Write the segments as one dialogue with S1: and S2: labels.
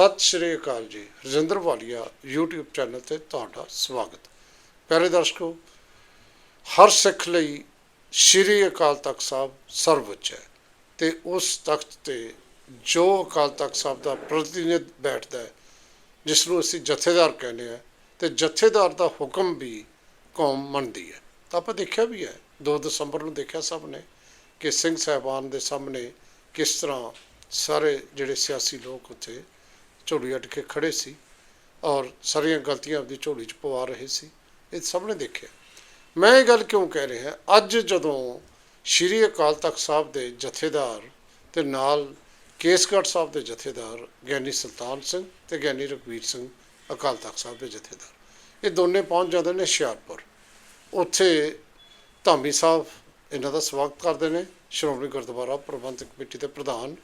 S1: ਸਤਿ ਸ਼੍ਰੀ ਅਕਾਲ ਜੀ। ਰਜਿੰਦਰ ਵਾਲੀਆ, YouTube channel ਤੇ ਤੁਹਾਡਾ ਸਵਾਗਤ। ਪਿਆਰੇ ਦਰਸ਼ਕੋ, ਹਰ ਸਿੱਖ ਲਈ ਸ਼੍ਰੀ ਅਕਾਲ ਤਖਤ ਸਾਹਿਬ ਸਰਵਉੱਚ ਹੈ ਤੇ ਉਸ ਤਖਤ ਤੇ ਜੋ ਅਕਾਲ ਤਖਤ ਸਾਹਿਬ ਦਾ ਪ੍ਰਤੀਨਿਧ ਬੈਠਦਾ ਹੈ, ਜਿਸ ਨੂੰ ਅਸੀਂ ਜਥੇਦਾਰ ਕਹਿੰਦੇ ਆ ਤੇ ਜਥੇਦਾਰ ਦਾ ਹੁਕਮ ਵੀ ਕੌਮ ਮੰਨਦੀ ਹੈ। ਤਾਂ ਆਪਾਂ ਦੇਖਿਆ ਵੀ ਹੈ 2 ਦਸੰਬਰ ਨੂੰ ਦੇਖਿਆ ਸਭ ਨੇ ਕਿ ਸਿੰਘ ਸਾਹਿਬਾਨ ਦੇ ਸਾਹਮਣੇ ਕਿਸ ਤਰ੍ਹਾਂ ਸਾਰੇ ਜਿਹੜੇ ਸਿਆਸੀ ਲੋਕ ਉੱਥੇ ਝੋਲੀ ਅੱਡ ਕੇ ਖੜੇ ਸੀ ਔਰ ਸਾਰੀਆਂ ਗਲਤੀਆਂ ਆਪਦੀ ਝੋਲੀ 'ਚ ਪਵਾ ਰਹੇ ਸੀ, ਇਹ ਸਭ ਨੇ ਦੇਖਿਆ। ਮੈਂ ਇਹ ਗੱਲ ਕਿਉਂ ਕਹਿ ਰਿਹਾ? ਅੱਜ ਜਦੋਂ ਸ਼੍ਰੀ ਅਕਾਲ ਤਖਤ ਸਾਹਿਬ ਦੇ ਜਥੇਦਾਰ ਤੇ ਨਾਲ ਕੇਸਗੜ੍ਹ ਸਾਹਿਬ ਦੇ ਜਥੇਦਾਰ ਗਿਆਨੀ ਸੁਲਤਾਨ ਸਿੰਘ ਤੇ ਗਿਆਨੀ ਰਘਵੀਰ ਸਿੰਘ ਅਕਾਲ ਤਖਤ ਸਾਹਿਬ ਦੇ ਜਥੇਦਾਰ, ਇਹ ਦੋਨੇ ਪਹੁੰਚ ਜਾਂਦੇ ਨੇ ਹੁਸ਼ਿਆਰਪੁਰ। ਉੱਥੇ ਧਾਮੀ ਸਾਹਿਬ ਇਹਨਾਂ ਦਾ ਸਵਾਗਤ ਕਰਦੇ ਨੇ, ਸ਼੍ਰੋਮਣੀ ਗੁਰਦੁਆਰਾ ਪ੍ਰਬੰਧਕ ਕਮੇਟੀ ਦੇ ਪ੍ਰਧਾਨ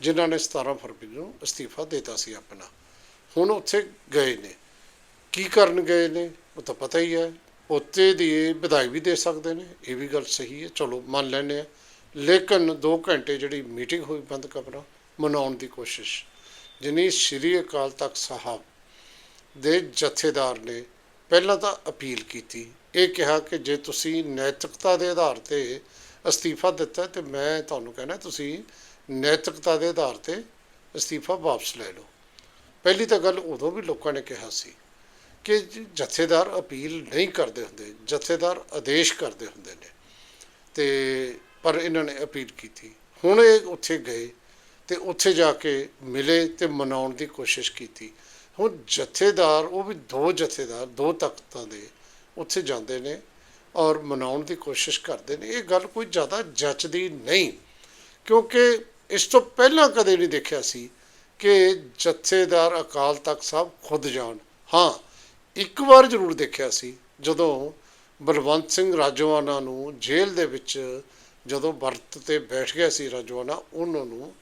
S1: ਜਿਨ੍ਹਾਂ ਨੇ 17 ਫਰਵਰੀ ਨੂੰ ਅਸਤੀਫਾ ਦਿੱਤਾ ਸੀ ਆਪਣਾ। ਹੁਣ ਉੱਥੇ ਗਏ ਨੇ। ਕੀ ਕਰਨ ਗਏ ਨੇ? ਉਹ ਤਾਂ ਪਤਾ ਹੀ ਹੈ। ਉੱਤੇ ਦੀ ਵਧਾਈ ਵੀ ਦੇ ਸਕਦੇ ਨੇ। ਇਹ ਵੀ ਗੱਲ ਸਹੀ ਹੈ। ਚਲੋ, ਮੰਨ ਲੈਂਦੇ ਆ ਲੇਕਿਨ 2 ਘੰਟੇ ਜਿਹੜੀ ਮੀਟਿੰਗ ਹੋਈ ਬੰਦ ਕਮਰਾ ਮਨਾਉਣ ਦੀ ਕੋਸ਼ਿਸ਼। ਜਿਨੀ ਸ਼੍ਰੀ ਅਕਾਲ ਤਖਤ ਸਾਹਿਬ ਦੇ ਜਥੇਦਾਰ ਨੇ ਪਹਿਲਾਂ ਤਾਂ ਅਪੀਲ ਕੀਤੀ। ਇਹ ਕਿਹਾ ਕਿ ਜੇ ਤੁਸੀਂ ਨੈਤਿਕਤਾ ਦੇ ਆਧਾਰ ਤੇ ਅਸਤੀਫਾ ਦਿੱਤਾ ਤੇ ਮੈਂ ਤੁਹਾਨੂੰ ਕਹਿਣਾ, ਤੁਸੀਂ ਨੈਤਿਕਤਾ ਦੇ ਆਧਾਰ ਤੇ ਅਸਤੀਫਾ ਵਾਪਸ ਲੈ ਲਓ। ਪਹਿਲੀ ਤਾਂ ਗੱਲ ਉਦੋਂ ਵੀ ਲੋਕਾਂ ਨੇ ਕਿਹਾ ਸੀ ਕਿ ਜਥੇਦਾਰ ਅਪੀਲ ਨਹੀਂ ਕਰਦੇ ਹੁੰਦੇ, ਜਥੇਦਾਰ ਆਦੇਸ਼ ਕਰਦੇ ਹੁੰਦੇ ਨੇ। ਤੇ ਪਰ ਇਹਨਾਂ ਨੇ ਅਪੀਲ ਕੀਤੀ। ਹੁਣ ਇਹ ਉੱਥੇ ਗਏ ਤੇ ਉੱਥੇ ਜਾ ਕੇ ਮਿਲੇ ਤੇ ਮਨਾਉਣ ਦੀ ਕੋਸ਼ਿਸ਼ ਕੀਤੀ। ਹੁਣ ਜਥੇਦਾਰ, ਉਹ ਵੀ ਦੋ ਜਥੇਦਾਰ, ਦੋ ਤਖਤਾਂ ਦੇ ਉੱਥੇ ਜਾਂਦੇ ਨੇ ਔਰ ਮਨਾਉਣ ਦੀ ਕੋਸ਼ਿਸ਼ ਕਰਦੇ ਨੇ। ਇਹ ਗੱਲ ਕੋਈ ਜ਼ਿਆਦਾ ਜੱਚਦੀ ਨਹੀਂ, ਕਿਉਂਕਿ ਇਸ ਤੋਂ ਪਹਿਲਾਂ ਕਦੇ ਨਹੀਂ ਦੇਖਿਆ ਸੀ ਕਿ ਜਥੇਦਾਰ ਅਕਾਲ ਤਖਤ ਸਾਹਿਬ ਖੁਦ ਜਾਣ। ਹਾਂ, ਇੱਕ ਵਾਰ ਜ਼ਰੂਰ ਦੇਖਿਆ ਸੀ, ਜਦੋਂ ਬਲਵੰਤ ਸਿੰਘ ਰਾਜੋਆਣਾ ਨੂੰ ਜੇਲ੍ਹ ਦੇ ਵਿੱਚ, ਜਦੋਂ ਵਰਤ ਤੇ ਬੈਠ ਗਿਆ ਸੀ ਰਾਜੋਆਣਾ ਉਹਨਾਂ ਨੂੰ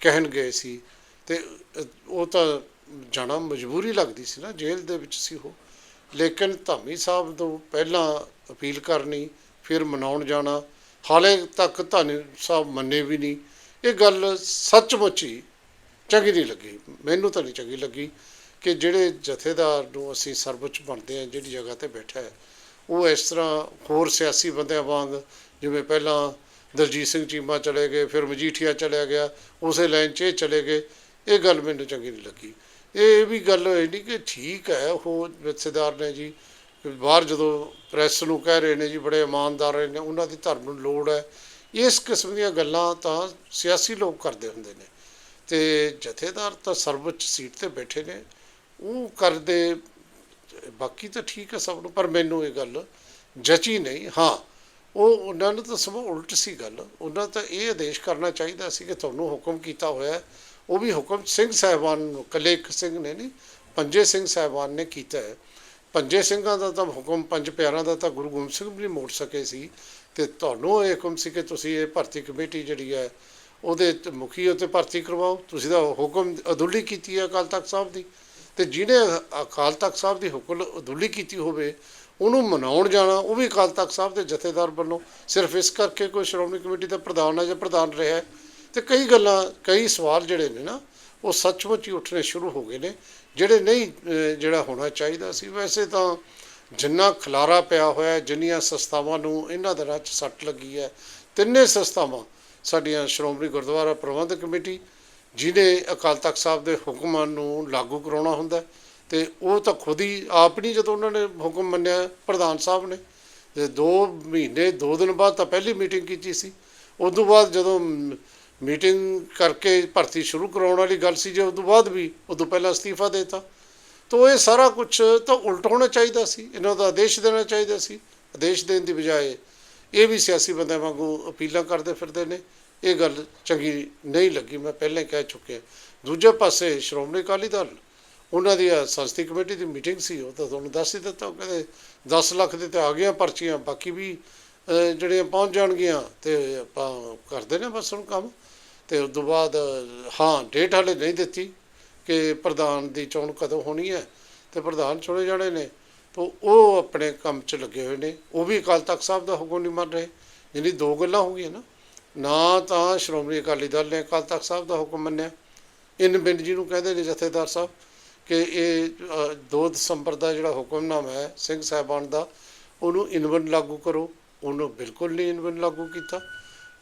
S1: ਕਹਿਣ ਗਏ ਸੀ। ਤੇ ਉਹ ਤਾਂ ਜਾਣਾ ਮਜਬੂਰੀ ਲੱਗਦੀ ਸੀ ਨਾ, ਜੇਲ੍ਹ ਦੇ ਵਿੱਚ ਸੀ ਉਹ। ਲੇਕਿਨ ਧਾਮੀ ਸਾਹਿਬ ਤੋਂ ਪਹਿਲਾਂ ਅਪੀਲ ਕਰਨੀ, ਫਿਰ ਮਨਾਉਣ ਜਾਣਾ। ਹਾਲੇ ਤੱਕ ਧਾਮੀ ਸਾਹਿਬ ਮੰਨੇ ਵੀ ਨਹੀਂ। ਇਹ ਗੱਲ ਸੱਚਮੁੱਚ ਹੀ ਚੰਗੀ ਨਹੀਂ ਲੱਗੀ। ਮੈਨੂੰ ਤਾਂ ਨਹੀਂ ਚੰਗੀ ਲੱਗੀ ਕਿ ਜਿਹੜੇ ਜਥੇਦਾਰ ਨੂੰ ਅਸੀਂ ਸਰਵਉੱਚ ਬਣਦੇ ਆ ਜਿਹੜੀ ਜਗ੍ਹਾ ਤੇ ਬੈਠਾ ਹੈ, ਉਹ ਇਸ ਤਰ੍ਹਾਂ ਹੋਰ ਸਿਆਸੀ ਬੰਦਿਆਂ ਵਾਂਗ, ਜਿਵੇਂ ਪਹਿਲਾਂ ਦਲਜੀਤ ਸਿੰਘ ਚੀਮਾ ਚਲੇ ਗਏ, ਫਿਰ ਮਜੀਠੀਆ ਚਲਿਆ ਗਿਆ, ਉਸੇ ਲਾਈਨ 'ਚ ਇਹ ਚਲੇ ਗਏ। ਇਹ ਗੱਲ ਮੈਨੂੰ ਚੰਗੀ ਨਹੀਂ ਲੱਗੀ। ਇਹ ਵੀ ਗੱਲ ਹੋਈ ਨਹੀਂ ਕਿ ਠੀਕ ਹੈ, ਉਹ ਜਥੇਦਾਰ ਨੇ ਜੀ, ਬਾਹਰ ਜਦੋਂ ਪ੍ਰੈਸ ਨੂੰ ਕਹਿ ਰਹੇ ਨੇ ਜੀ, ਬੜੇ ਇਮਾਨਦਾਰ ਨੇ, ਉਹਨਾਂ ਦੀ ਧਰਮ ਨੂੰ ਲੋੜ ਹੈ। ਇਸ ਕਿਸਮ ਦੀਆਂ ਗੱਲਾਂ ਤਾਂ ਸਿਆਸੀ ਲੋਕ ਕਰਦੇ ਹੁੰਦੇ ਨੇ। ਤੇ ਜਥੇਦਾਰ ਤਾਂ ਸਰਵਉੱਚ ਸੀਟ ਤੇ ਬੈਠੇ ਨੇ। ਉਹ ਕਰਦੇ, ਬਾਕੀ ਤਾਂ ਠੀਕ ਹੈ ਸਭ ਨੂੰ, ਪਰ ਮੈਨੂੰ ਇਹ ਗੱਲ ਜਚੀ ਨਹੀਂ। ਹਾਂ, ਉਹ, ਉਹਨਾਂ ਨੂੰ ਤਾਂ ਸਭ ਉਲਟ ਸੀ ਗੱਲ। ਉਹਨਾਂ ਤਾਂ ਇਹ ਆਦੇਸ਼ ਕਰਨਾ ਚਾਹੀਦਾ ਸੀ ਕਿ ਤੁਹਾਨੂੰ ਹੁਕਮ ਕੀਤਾ ਹੋਇਆ ਉਹ ਵੀ ਹੁਕਮ ਸਿੰਘ ਸਾਹਿਬਾਨ ਨੂੰ ਇਕੱਲੇ ਇੱਕ ਸਿੰਘ ਨੇ ਨਹੀਂ, ਪੰਜੇ ਸਿੰਘ ਸਾਹਿਬਾਨ ਨੇ ਕੀਤਾ ਹੈ। ਪੰਜੇ ਸਿੰਘਾਂ ਦਾ ਤਾਂ ਹੁਕਮ, ਪੰਜ ਪਿਆਰਾਂ ਦਾ ਤਾਂ ਗੁਰੂ ਗੋਬਿੰਦ ਸਿੰਘ ਵੀ ਨਹੀਂ ਮੋੜ ਸਕੇ ਸੀ। ਤੇ ਤੁਹਾਨੂੰ ਇਹ ਹੁਕਮ ਸੀ ਕਿ ਤੁਸੀਂ ਇਹ ਭਰਤੀ ਕਮੇਟੀ ਜਿਹੜੀ ਹੈ, ਉਹਦੇ ਮੁਖੀ ਉਤੇ ਭਰਤੀ ਕਰਵਾਓ। ਤੁਸੀਂ ਦਾ ਹੁਕਮ ਅਦੁੱਲੀ ਕੀਤੀ ਹੈ ਅਕਾਲ ਤਖਤ ਸਾਹਿਬ ਦੀ। ਤੇ ਜਿਹਨੇ ਅਕਾਲ ਤਖਤ ਸਾਹਿਬ ਦੀ ਹੁਕਮ ਅਦੁੱਲੀ ਕੀਤੀ ਹੋਵੇ, ਉਹਨੂੰ ਮਨਾਉਣ ਜਾਣਾ, ਉਹ ਵੀ ਅਕਾਲ ਤਖਤ ਸਾਹਿਬ ਦੇ ਜਥੇਦਾਰ ਵੱਲੋਂ। ਸਿਰਫ ਇਸ ਕਰਕੇ ਕੋਈ ਸ਼੍ਰੋਮਣੀ ਕਮੇਟੀ ਦਾ ਪ੍ਰਧਾਨ ਹੈ ਜਾਂ ਪ੍ਰਧਾਨ ਰਿਹਾ ਹੈ। ਤੇ ਕਈ ਗੱਲਾਂ, ਕਈ ਸਵਾਲ ਜਿਹੜੇ ਨੇ ਨਾ, ਉਹ ਸੱਚਮੁੱਚ ਹੀ ਉੱਠਣੇ ਸ਼ੁਰੂ ਹੋ ਗਏ ਨੇ। ਜਿਹੜੇ ਨਹੀਂ ਜਿਹੜਾ ਹੋਣਾ ਚਾਹੀਦਾ ਸੀ, ਵੈਸੇ ਤਾਂ ਜਿੰਨਾ ਖਲਾਰਾ ਪਿਆ ਹੋਇਆ ਜਿੰਨੀਆਂ ਸੰਸਥਾਵਾਂ ਨੂੰ ਇਹਨਾਂ ਦਿਨਾਂ 'ਚ ਸੱਟ ਲੱਗੀ ਹੈ ਤਿੰਨੇ ਸੰਸਥਾਵਾਂ ਸਾਡੀਆਂ ਸ਼੍ਰੋਮਣੀ ਗੁਰਦੁਆਰਾ ਪ੍ਰਬੰਧਕ ਕਮੇਟੀ ਜਿਹਨੇ ਅਕਾਲ ਤਖਤ ਸਾਹਿਬ ਦੇ ਹੁਕਮਾਂ ਨੂੰ ਲਾਗੂ ਕਰਾਉਣਾ ਹੁੰਦਾ ਹੈ, ਤੇ ਉਹ ਤਾਂ ਖੁਦ ਹੀ ਆਪ ਨਹੀਂ ਜਦੋਂ ਉਹਨਾਂ ਨੇ ਹੁਕਮ ਮੰਨਿਆ ਪ੍ਰਧਾਨ ਸਾਹਿਬ ਨੇ। ਤੇ 2 ਮਹੀਨੇ 2 ਦਿਨ ਬਾਅਦ ਤਾਂ ਪਹਿਲੀ ਮੀਟਿੰਗ ਕੀਤੀ ਸੀ। ਉਸ ਤੋਂ ਬਾਅਦ ਜਦੋਂ ਮੀਟਿੰਗ ਕਰਕੇ ਭਰਤੀ ਸ਼ੁਰੂ ਕਰਾਉਣ ਵਾਲੀ ਗੱਲ ਸੀ ਜੇ ਉਸ ਤੋਂ ਬਾਅਦ ਵੀ ਉਦੋਂ ਪਹਿਲਾਂ ਅਸਤੀਫਾ ਦੇਤਾ। ਤੋ ਇਹ ਸਾਰਾ ਕੁਝ ਤਾਂ ਉਲਟ ਹੋਣਾ ਚਾਹੀਦਾ ਸੀ, ਇਹਨਾਂ ਦਾ ਆਦੇਸ਼ ਦੇਣਾ ਚਾਹੀਦਾ ਸੀ। ਆਦੇਸ਼ ਦੇਣ ਦੀ ਬਜਾਏ ਇਹ ਵੀ ਸਿਆਸੀ ਬੰਦਿਆਂ ਵਾਂਗੂ ਅਪੀਲਾਂ ਕਰਦੇ ਫਿਰਦੇ ਨੇ। ਇਹ ਗੱਲ ਚੰਗੀ ਨਹੀਂ ਲੱਗੀ, ਮੈਂ ਪਹਿਲਾਂ ਹੀ ਕਹਿ ਚੁੱਕਿਆ ਦੂਜੇ ਪਾਸੇ ਸ਼੍ਰੋਮਣੀ ਅਕਾਲੀ ਦਲ, ਉਹਨਾਂ ਦੀ ਸੰਸਦੀ ਕਮੇਟੀ ਦੀ ਮੀਟਿੰਗ ਸੀ, ਉਹ ਤਾਂ ਤੁਹਾਨੂੰ ਦੱਸ ਹੀ ਦਿੱਤਾ, ਉਹ ਕਹਿੰਦੇ 10 ਲੱਖ ਦੇ ਤੇ ਆ ਗਈਆਂ ਪਰਚੀਆਂ, ਬਾਕੀ ਵੀ ਜਿਹੜੀਆਂ ਪਹੁੰਚ ਜਾਣਗੀਆਂ ਤੇ ਆਪਾਂ ਕਰਦੇ ਨੇ ਬਸ ਹੁਣ ਕੰਮ। ਤੇ ਉਸ ਤੋਂ ਬਾਅਦ, ਹਾਂ, ਡੇਟ ਹਾਲੇ ਨਹੀਂ ਦਿੱਤੀ। ਕਿ ਪ੍ਰਧਾਨ ਦੀ ਚੋਣ ਕਦੋਂ ਹੋਣੀ ਹੈ ਤੇ ਪ੍ਰਧਾਨ ਚੁਣੇ ਜਾਣੇ ਨੇ ਤਾਂ ਉਹ ਆਪਣੇ ਕੰਮ 'ਚ ਲੱਗੇ ਹੋਏ ਨੇ। ਉਹ ਵੀ ਅਕਾਲ ਤਖਤ ਸਾਹਿਬ ਦਾ ਹੁਕਮ ਨਹੀਂ ਮੰਨ ਰਹੇ ਜਿਹੜੀ ਦੋ ਗੱਲਾਂ ਹੋ ਗਈਆਂ ਨਾ। ਨਾ ਤਾਂ ਸ਼੍ਰੋਮਣੀ ਅਕਾਲੀ ਦਲ ਨੇ ਅਕਾਲ ਤਖਤ ਸਾਹਿਬ ਦਾ ਹੁਕਮ ਮੰਨਿਆ। ਇਨ ਬਿੰਦ ਜੀ ਨੂੰ ਕਹਿੰਦੇ ਨੇ ਜਥੇਦਾਰ ਸਾਹਿਬ ਕਿ ਇਹ ਅ, 2 ਦਸੰਬਰ ਦਾ ਜਿਹੜਾ ਹੁਕਮਨਾਮਾ ਹੈ ਸਿੰਘ ਸਾਹਿਬਾਨ ਦਾ ਉਹਨੂੰ ਇਨਵਨ ਲਾਗੂ ਕਰੋ। ਉਹਨੂੰ ਬਿਲਕੁਲ ਨਹੀਂ ਇਨਵਨ ਲਾਗੂ ਕੀਤਾ।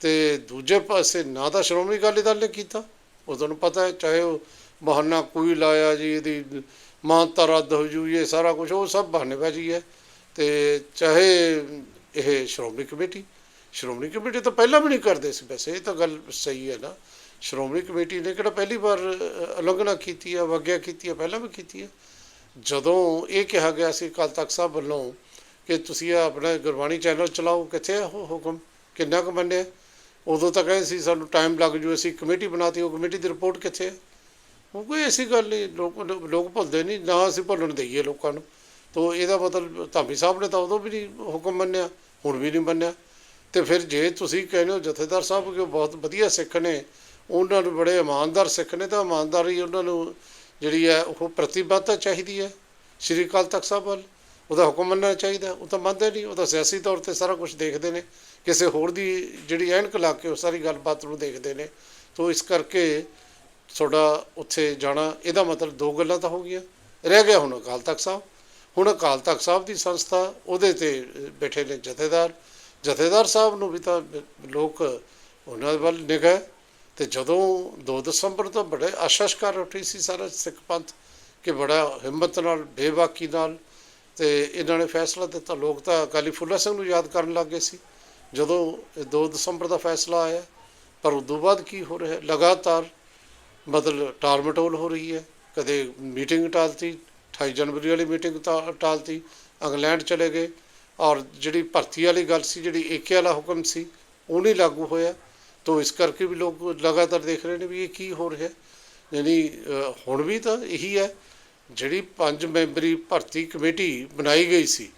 S1: ਤੇ ਦੂਜੇ ਪਾਸੇ ਨਾ ਤਾਂ ਸ਼੍ਰੋਮਣੀ ਅਕਾਲੀ ਦਲ ਨੇ ਕੀਤਾ। ਉਹ ਤੁਹਾਨੂੰ ਪਤਾ ਹੈ ਚਾਹੇ ਉਹ ਬਹਾਨਾ ਕੋਈ ਲਾਇਆ ਜੀ, ਇਹਦੀ ਮਾਨਤਾ ਰੱਦ ਹੋ ਜੂ, ਇਹ ਸਾਰਾ ਕੁਝ ਉਹ ਸਭ ਬਹਾਨੇਬਾਜ਼ੀ ਹੈ ਤੇ ਚਾਹੇ ਇਹ ਸ਼੍ਰੋਮਣੀ ਕਮੇਟੀ ਸ਼੍ਰੋਮਣੀ ਕਮੇਟੀ ਤਾਂ ਪਹਿਲਾਂ ਵੀ ਨਹੀਂ ਕਰਦੇ ਸੀ ਵੈਸੇ, ਇਹ ਤਾਂ ਗੱਲ ਸਹੀ ਹੈ ਨਾ। ਸ਼੍ਰੋਮਣੀ ਕਮੇਟੀ ਨੇ ਕਿਹੜਾ ਪਹਿਲੀ ਵਾਰ ਉਲੰਘਣਾ ਕੀਤੀ ਹੈ ਵਾਗਿਆ ਕੀਤੀ ਹੈ ਪਹਿਲਾਂ ਵੀ ਕੀਤੀ ਹੈ ਜਦੋਂ ਇਹ ਕਿਹਾ ਗਿਆ ਸੀ ਅਕਾਲ ਤਖਤ ਸਾਹਿਬ ਵੱਲੋਂ ਕਿ ਤੁਸੀਂ ਆਪਣਾ ਗੁਰਬਾਣੀ ਚੈਨਲ ਚਲਾਓ, ਕਿੱਥੇ ਹੈ ਉਹ ਹੁਕਮ? ਕਿੰਨਾ ਕੁ ਮੰਨਿਆ? ਉਦੋਂ ਤਾਂ ਕਹਿੰਦੇ ਸੀ ਸਾਨੂੰ ਟਾਈਮ ਲੱਗ ਜੂ, ਅਸੀਂ ਕਮੇਟੀ ਬਣਾਤੀ, ਉਹ ਕਮੇਟੀ ਦੀ ਰਿਪੋਰਟ ਕਿੱਥੇ ਹੈ ਉਹ ਕੋਈ ਐਸੀ ਗੱਲ ਨਹੀਂ ਲੋਕ ਲੋਕ ਭੁੱਲਦੇ ਨਹੀਂ ਨਾ ਅਸੀਂ ਭੁੱਲਣ ਦਈਏ ਲੋਕਾਂ ਨੂੰ। ਤੋ ਇਹਦਾ ਮਤਲਬ ਧਾਮੀ ਸਾਹਿਬ ਨੇ ਤਾਂ ਉਦੋਂ ਵੀ ਨਹੀਂ ਹੁਕਮ ਮੰਨਿਆ, ਹੁਣ ਵੀ ਨਹੀਂ ਮੰਨਿਆ। ਤੇ ਫਿਰ ਜੇ ਤੁਸੀਂ ਕਹਿੰਦੇ ਹੋ ਜਥੇਦਾਰ ਸਾਹਿਬ ਕਿ ਉਹ ਬਹੁਤ ਵਧੀਆ ਸਿੱਖ ਨੇ, ਉਹਨਾਂ ਨੂੰ ਬੜੇ ਇਮਾਨਦਾਰ ਸਿੱਖ ਨੇ, ਤਾਂ ਇਮਾਨਦਾਰੀ ਉਹਨਾਂ ਨੂੰ ਜਿਹੜੀ ਹੈ ਉਹ ਪ੍ਰਤੀਬੱਧਤਾ ਚਾਹੀਦੀ ਹੈ। ਸ਼੍ਰੀ ਅਕਾਲ ਤਖਤ ਸਾਹਿਬ ਵੱਲ ਉਹਦਾ ਹੁਕਮ ਮੰਨਣਾ ਚਾਹੀਦਾ, ਉਹ ਤਾਂ ਮੰਨਦੇ ਨਹੀਂ ਉਹ ਤਾਂ ਸਿਆਸੀ ਤੌਰ ਤੇ ਸਾਰਾ ਕੁਝ ਦੇਖਦੇ ਨੇ। ਕਿਸੇ ਹੋਰ ਦੀ ਜਿਹੜੀ ਐਨਕ ਲਾ ਕੇ ਉਹ ਸਾਰੀ ਗੱਲਬਾਤ ਨੂੰ ਦੇਖਦੇ ਨੇ। ਤੋ ਇਸ ਕਰਕੇ ਤੁਹਾਡਾ ਉੱਥੇ ਜਾਣਾ, ਇਹਦਾ ਮਤਲਬ ਦੋ ਗੱਲਾਂ ਤਾਂ ਹੋ ਗਈਆਂ। ਰਹਿ ਗਿਆ ਹੁਣ ਅਕਾਲ ਤਖਤ ਸਾਹਿਬ। ਹੁਣ ਅਕਾਲ ਤਖਤ ਸਾਹਿਬ ਦੀ ਸੰਸਥਾ, ਉਹਦੇ ਤੇ ਬੈਠੇ ਨੇ ਜਥੇਦਾਰ। ਜਥੇਦਾਰ ਸਾਹਿਬ ਨੂੰ ਵੀ ਤਾਂ ਲੋਕ ਉਹਨਾਂ ਵੱਲ ਨਿਗਾਹ ਤੇ ਜਦੋਂ 2 ਦਸੰਬਰ ਤੋਂ ਬੜੇ ਆਸ਼ਾਸ਼ਕਾਰ ਉੱਠੀ ਸੀ ਸਾਰਾ ਸਿੱਖ ਪੰਥ ਕਿ ਬੜਾ ਹਿੰਮਤ ਨਾਲ ਬੇਬਾਕੀ ਨਾਲ, ਤੇ ਇਹਨਾਂ ਨੇ ਫੈਸਲਾ ਦਿੱਤਾ। ਲੋਕ ਤਾਂ ਅਕਾਲੀ ਫੁੱਲਾ ਸਿੰਘ ਨੂੰ ਯਾਦ ਕਰਨ ਲੱਗ ਗਏ ਸੀ। ਜਦੋਂ ਇਹ 2 ਦਸੰਬਰ ਦਾ ਫੈਸਲਾ ਆਇਆ, ਪਰ ਉਦੋਂ ਬਾਅਦ ਕੀ ਹੋ ਰਿਹਾ? ਲਗਾਤਾਰ ਮਤਲਬ ਟਾਲਮਟੋਲ ਹੋ ਰਹੀ ਹੈ, ਕਦੇ ਮੀਟਿੰਗ ਟਾਲਤੀ 28 ਜਨਵਰੀ ਵਾਲੀ ਮੀਟਿੰਗ ਤਾਂ ਟਾਲਤੀ, ਇੰਗਲੈਂਡ ਚਲੇ ਗਏ, ਔਰ ਜਿਹੜੀ ਭਰਤੀ ਵਾਲੀ ਗੱਲ ਸੀ, ਜਿਹੜੀ ਏਕੇ ਵਾਲਾ ਹੁਕਮ ਸੀ ਉਹ ਨਹੀਂ ਲਾਗੂ ਹੋਇਆ। ਤੋ ਇਸ ਕਰਕੇ ਵੀ ਲੋਕ ਲਗਾਤਾਰ ਦੇਖ ਰਹੇ ਨੇ ਵੀ ਇਹ ਕੀ ਹੋ ਰਿਹਾ। ਯਾਨੀ ਹੁਣ ਵੀ ਤਾਂ ਇਹੀ ਹੈ, ਜਿਹੜੀ ਪੰਜ ਮੈਂਬਰੀ ਭਰਤੀ ਕਮੇਟੀ ਬਣਾਈ ਗਈ ਸੀ,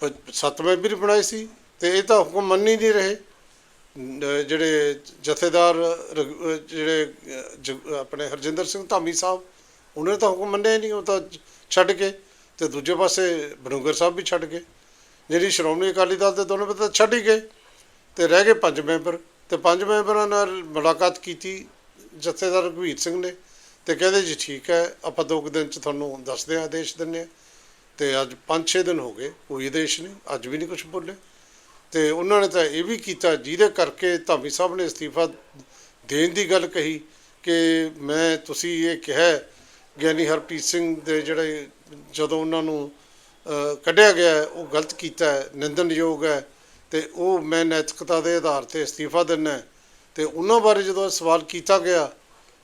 S1: ਪ- ਸੱਤ ਮੈਂਬਰੀ ਬਣਾਈ ਸੀ, ਤੇ ਇਹ ਤਾਂ ਹੁਕਮ ਮੰਨ ਹੀ ਨਹੀਂ ਰਹੇ। ਜਿਹੜੇ ਜਥੇਦਾਰ ਰਘ- ਜਿਹੜੇ ਅ, ਆਪਣੇ ਹਰਜਿੰਦਰ ਸਿੰਘ ਧਾਮੀ ਸਾਹਿਬ ਉਹਨਾਂ ਨੇ ਤਾਂ ਹੁਕਮ ਮੰਨਿਆ ਹੀ ਨਹੀਂ ਉਹ ਤਾਂ ਛੱਡ ਕੇ ਤੇ ਦੂਜੇ ਪਾਸੇ ਬਨੂਗਰ ਸਾਹਿਬ ਵੀ ਛੱਡ ਗਏ। ਜਿਹੜੀ ਸ਼੍ਰੋਮਣੀ ਅਕਾਲੀ ਦਲ ਦੇ ਦੋਨੋਂ ਪਤਾ ਛੱਡ ਹੀ ਗਏ ਤੇ ਰਹਿ ਗਏ ਪੰਜ ਮੈਂਬਰ ਤੇ ਪੰਜ ਮੈਂਬਰਾਂ ਨਾਲ ਮੁਲਾਕਾਤ ਕੀਤੀ ਜਥੇਦਾਰ ਰਘਵੀਰ ਸਿੰਘ ਨੇ ਤੇ ਕਹਿੰਦੇ ਜੀ ਠੀਕ ਹੈ ਆਪਾਂ ਦੋ ਕੁ ਦਿਨ ਚ ਤੁਹਾਨੂੰ ਦੱਸਦੇ ਹਾਂ ਆਦੇਸ਼ ਦਿੰਦੇ ਹਾਂ। ਤੇ ਅੱਜ 5-6 ਦਿਨ ਹੋ ਗਏ ਕੋਈ ਆਦੇਸ਼ ਨਹੀਂ ਅੱਜ ਵੀ ਨਹੀਂ ਕੁਝ ਬੋਲੇ ਤੇ ਉਹਨਾਂ ਨੇ ਤਾਂ ਇਹ ਵੀ ਕੀਤਾ, ਜਿਹਦੇ ਕਰਕੇ ਧਾਮੀ ਸਾਹਿਬ ਨੇ ਅਸਤੀਫਾ ਦੇਣ ਦੀ ਗੱਲ ਕਹੀ ਕਿ ਮੈਂ, ਤੁਸੀਂ ਇਹ ਕਿਹਾ ਗਿਆਨੀ ਹਰਪ੍ਰੀਤ ਸਿੰਘ ਦੇ ਜਿਹੜੇ ਜਦੋਂ ਉਹਨਾਂ ਨੂੰ ਕੱਢਿਆ ਗਿਆ ਉਹ ਗਲਤ ਕੀਤਾ ਹੈ, ਨਿੰਦਣਯੋਗ ਹੈ, ਤੇ ਉਹ ਮੈਂ ਨੈਤਿਕਤਾ ਦੇ ਆਧਾਰ ਤੇ ਅਸਤੀਫਾ ਦਿੰਦਾ ਹੈ। ਤੇ ਉਹਨਾਂ ਬਾਰੇ ਜਦੋਂ ਸਵਾਲ ਕੀਤਾ ਗਿਆ,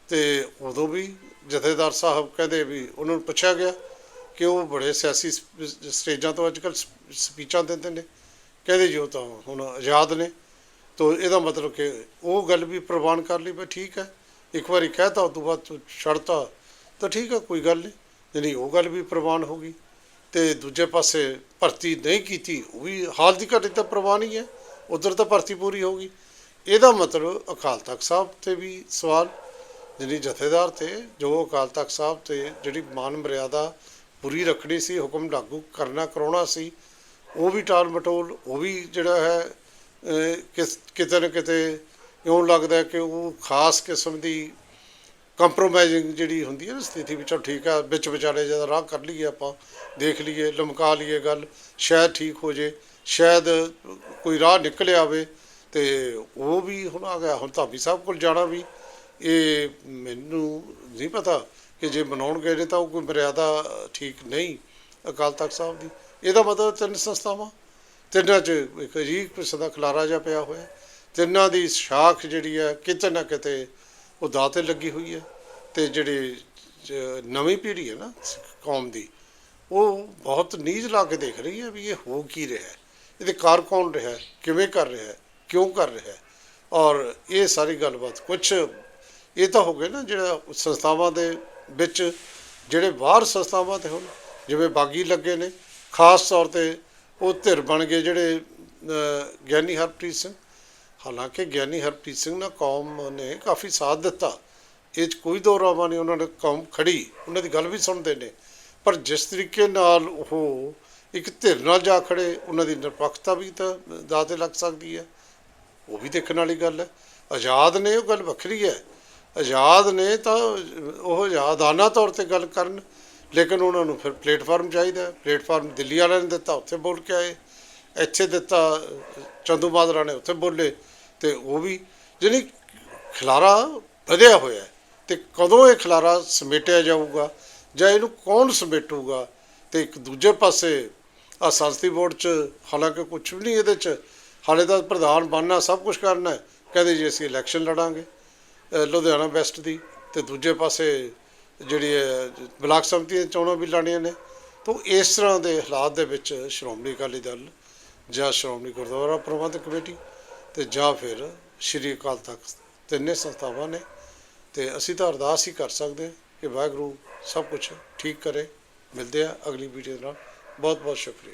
S1: ਤੇ ਉਦੋਂ ਵੀ ਜਥੇਦਾਰ ਸਾਹਿਬ ਕਹਿੰਦੇ ਵੀ ਉਹਨਾਂ ਨੂੰ ਪੁੱਛਿਆ ਗਿਆ ਕਿ ਉਹ ਬੜੇ ਸਿਆਸੀ ਸਪ- ਸਟੇਜਾਂ ਤੋਂ ਅੱਜਕੱਲ ਸਪੀਚਾਂ ਦਿੰਦੇ ਨੇ ਕਹਿੰਦੇ ਜੀ ਉਹ ਤਾਂ ਹੁਣ ਆਜ਼ਾਦ ਨੇ। ਤੋ ਇਹਦਾ ਮਤਲਬ ਕਿ ਉਹ ਗੱਲ ਵੀ ਪ੍ਰਵਾਨ ਕਰ ਲਈ ਵੀ ਠੀਕ ਹੈ। ਇੱਕ ਵਾਰੀ ਕਹਿਤਾ ਉਸ ਤੋਂ ਬਾਅਦ ਤੂੰ ਛੱਡਤਾ ਤਾਂ ਠੀਕ ਹੈ, ਕੋਈ ਗੱਲ ਨਹੀਂ। ਯਾਨੀ ਉਹ ਗੱਲ ਵੀ ਪ੍ਰਵਾਨ ਹੋ ਗਈ। ਤੇ ਦੂਜੇ ਪਾਸੇ ਭਰਤੀ ਨਹੀਂ ਕੀਤੀ, ਉਹ ਵੀ ਹਾਲ ਦੀ ਘੜੀ ਤਾਂ ਪ੍ਰਵਾਨ ਹੀ ਹੈ। ਉਧਰ ਤਾਂ ਭਰਤੀ ਪੂਰੀ ਹੋ ਗਈ। ਇਹਦਾ ਮਤਲਬ ਅਕਾਲ ਤਖਤ ਸਾਹਿਬ ਤੇ ਵੀ ਸਵਾਲ ਜਿਹੜੀ ਜਥੇਦਾਰ ਤੇ, ਜੋ ਅਕਾਲ ਤਖਤ ਸਾਹਿਬ ਤੇ ਜਿਹੜੀ ਮਾਨ ਮਰਿਆਦਾ ਪੂਰੀ ਰੱਖਣੀ ਸੀ, ਹੁਕਮ ਲਾਗੂ ਕਰਨਾ, ਕਰਾਉਣਾ ਸੀ ਉਹ ਵੀ ਟਾਲ ਮਟੋਲ, ਉਹ ਵੀ ਜਿਹੜਾ ਹੈ ਕਿਸ, ਕਿਤੇ ਨਾ ਕਿਤੇ ਇਉਂ ਲੱਗਦਾ ਕਿ ਉਹ ਖਾਸ ਕਿਸਮ ਦੀ ਕੰਪਰੋਮਾਈਜ਼ਿੰਗ ਜਿਹੜੀ ਹੁੰਦੀ ਹੈ ਨਾ ਸਥਿਤੀ ਵਿੱਚੋਂ ਠੀਕ ਆ ਵਿੱਚ ਵਿਚਾਲੇ ਜਦ ਰਾਹ ਕਰ ਲਈਏ ਆਪਾਂ, ਦੇਖ ਲਈਏ, ਲਮਕਾ ਲਈਏ ਗੱਲ, ਸ਼ਾਇਦ ਠੀਕ ਹੋ ਜੇ, ਸ਼ਾਇਦ ਕੋਈ ਰਾਹ ਨਿਕਲ ਆਵੇ, ਤੇ ਉਹ ਵੀ ਹੁਣ ਆ ਗਿਆ, ਹੁਣ ਧਾਬੀ ਸਾਹਿਬ ਕੋਲ ਜਾਣਾ ਵੀ, ਇਹ ਮੈਨੂੰ ਨਹੀਂ ਪਤਾ ਕਿ ਜੇ ਬਣਾਉਣ ਗਏ ਨੇ ਤਾਂ ਉਹ ਕੋਈ ਮਰਿਆਦਾ ਠੀਕ ਨਹੀਂ ਅਕਾਲ ਤਖਤ ਸਾਹਿਬ ਦੀ। ਇਹਦਾ ਮਤਲਬ ਤਿੰਨ ਸੰਸਥਾਵਾਂ। ਤਿੰਨਾਂ 'ਚ ਇੱਕ ਅਜੀਬ ਕਿਸਮ ਦਾ ਖਲਾਰਾ ਜਿਹਾ ਪਿਆ ਹੋਇਆ ਤਿੰਨਾਂ ਦੀ ਸ਼ਾਖ ਜਿਹੜੀ ਹੈ ਕਿਤੇ ਨਾ ਕਿਤੇ ਉਹ ਦਾਅ ਤੇ ਲੱਗੀ ਹੋਈ ਹੈ ਤੇ ਜਿਹੜੇ ਨਵੀਂ ਪੀੜ੍ਹੀ ਹੈ ਨਾ ਸਿੱਖ ਕੌਮ ਦੀ, ਉਹ ਬਹੁਤ ਨੀਝ ਲਾ ਕੇ ਦੇਖ ਰਹੀ ਹੈ ਵੀ ਇਹ ਹੋ ਕੀ ਰਿਹਾ ਹੈ। ਇਹਦੇ ਕਾਰ ਕੌਣ ਰਿਹਾ ਹੈ? ਕਿਵੇਂ ਕਰ ਰਿਹਾ ਹੈ? ਕਿਉਂ ਕਰ ਰਿਹਾ ਹੈ? ਔਰ ਇਹ ਸਾਰੀ ਗੱਲਬਾਤ ਕੁਝ ਇਹ ਤਾਂ ਹੋ ਗਏ ਨਾ ਜਿਹੜਾ ਸੰਸਥਾਵਾਂ ਦੇ ਵਿੱਚ, ਜਿਹੜੇ ਬਾਹਰ ਸੰਸਥਾਵਾਂ ਤੇ ਹੁਣ ਜਿਵੇਂ ਬਾਗੀ ਲੱਗੇ ਨੇ ਖਾਸ ਤੌਰ ਤੇ ਉਹ ਧਿਰ ਬਣ ਗਏ ਜਿਹੜੇ ਗਿਆਨੀ ਹਰਪ੍ਰੀਤ ਸਿੰਘ। ਹਾਲਾਂਕਿ ਗਿਆਨੀ ਹਰਪ੍ਰੀਤ ਸਿੰਘ ਨਾਲ ਕੌਮ ਨੇ ਕਾਫੀ ਸਾਥ ਦਿੱਤਾ। ਇਹ 'ਚ ਕੋਈ ਦੋਰਾਵਾ ਨਹੀਂ, ਉਹਨਾਂ ਨੇ ਕੌਮ ਖੜੀ ਉਹਨਾਂ ਦੀ ਗੱਲ ਵੀ ਸੁਣਦੇ ਨੇ। ਪਰ ਜਿਸ ਤਰੀਕੇ ਨਾਲ ਉਹ ਇੱਕ ਧਿਰ ਨਾਲ ਜਾ ਖੜੇ ਉਹਨਾਂ ਦੀ ਨਿਰਪੱਖਤਾ ਵੀ ਤਾਂ ਦਾਅ ਤੇ ਲੱਗ ਸਕਦੀ ਹੈ। ਉਹ ਵੀ ਦੇਖਣ ਵਾਲੀ ਗੱਲ ਹੈ। ਆਜ਼ਾਦ ਨੇ ਉਹ ਗੱਲ ਵੱਖਰੀ ਹੈ। ਆਜ਼ਾਦ ਨੇ ਤਾਂ ਉਹ ਆਜ਼ਾਦਾਨਾ ਤੌਰ ਤੇ ਗੱਲ ਕਰਨ। ਲੇਕਿਨ ਉਹਨਾਂ ਨੂੰ ਫਿਰ ਪਲੇਟਫਾਰਮ ਚਾਹੀਦਾ ਪਲੇਟਫਾਰਮ ਦਿੱਲੀ ਵਾਲਿਆਂ ਨੇ ਦਿੱਤਾ, ਉੱਥੇ ਬੋਲ ਕੇ ਆਏ। ਇੱਥੇ ਦਿੱਤਾ, ਚੰਦੂ ਮਾਜਰਾ ਨੇ ਉੱਥੇ ਬੋਲੇ ਤੇ ਉਹ ਵੀ ਜਿਹੜੀ ਖਿਲਾਰਾ ਵਧਿਆ ਹੋਇਆ ਹੈ ਤੇ ਕਦੋਂ ਇਹ ਖਿਲਾਰਾ ਸਮੇਟਿਆ ਜਾਊਗਾ ਜਾਂ ਇਹਨੂੰ ਕੌਣ ਸਮੇਟੂਗਾ ਤੇ ਇੱਕ ਦੂਜੇ ਪਾਸੇ ਆ ਸੰਸਦੀ ਬੋਰਡ ਚ ਹਾਲਾਂਕਿ ਕੁਝ ਵੀ ਨਹੀਂ ਇਹਦੇ ਚ, ਹਾਲੇ ਤਾਂ ਪ੍ਰਧਾਨ ਬਣਨਾ ਸਭ ਕੁਝ ਕਰਨਾ ਕਹਿੰਦੇ ਜੀ ਅਸੀਂ ਇਲੈਕਸ਼ਨ ਲੜਾਂਗੇ ਲੁਧਿਆਣਾ ਵੈਸਟ ਦੀ ਤੇ ਦੂਜੇ ਪਾਸੇ ਜਿਹੜੀ ਹੈ ਬਲਾਕ ਸੰਮਤੀ ਦੀਆਂ ਚੋਣਾਂ ਵੀ ਲੜਨੀਆਂ ਨੇ। ਤਾਂ ਇਸ ਤਰ੍ਹਾਂ ਦੇ ਹਾਲਾਤ ਦੇ ਵਿੱਚ ਸ਼੍ਰੋਮਣੀ ਅਕਾਲੀ ਦਲ ਜਾਂ ਸ਼੍ਰੋਮਣੀ ਗੁਰਦੁਆਰਾ ਪ੍ਰਬੰਧਕ ਕਮੇਟੀ ਤੇ ਜਾਂ ਫਿਰ ਸ਼੍ਰੀ ਅਕਾਲ ਤਖਤ ਤਿੰਨੇ ਸੰਸਥਾਵਾਂ ਨੇ ਤੇ ਅਸੀਂ ਤਾਂ ਅਰਦਾਸ ਹੀ ਕਰ ਸਕਦੇ ਹਾਂ ਕਿ ਵਾਹਿਗੁਰੂ ਸਭ ਕੁਝ ਠੀਕ ਕਰੇ। ਮਿਲਦੇ ਆ ਅਗਲੀ ਵੀਡੀਓ ਨਾਲ। ਬਹੁਤ ਬਹੁਤ ਸ਼ੁਕਰੀਆ।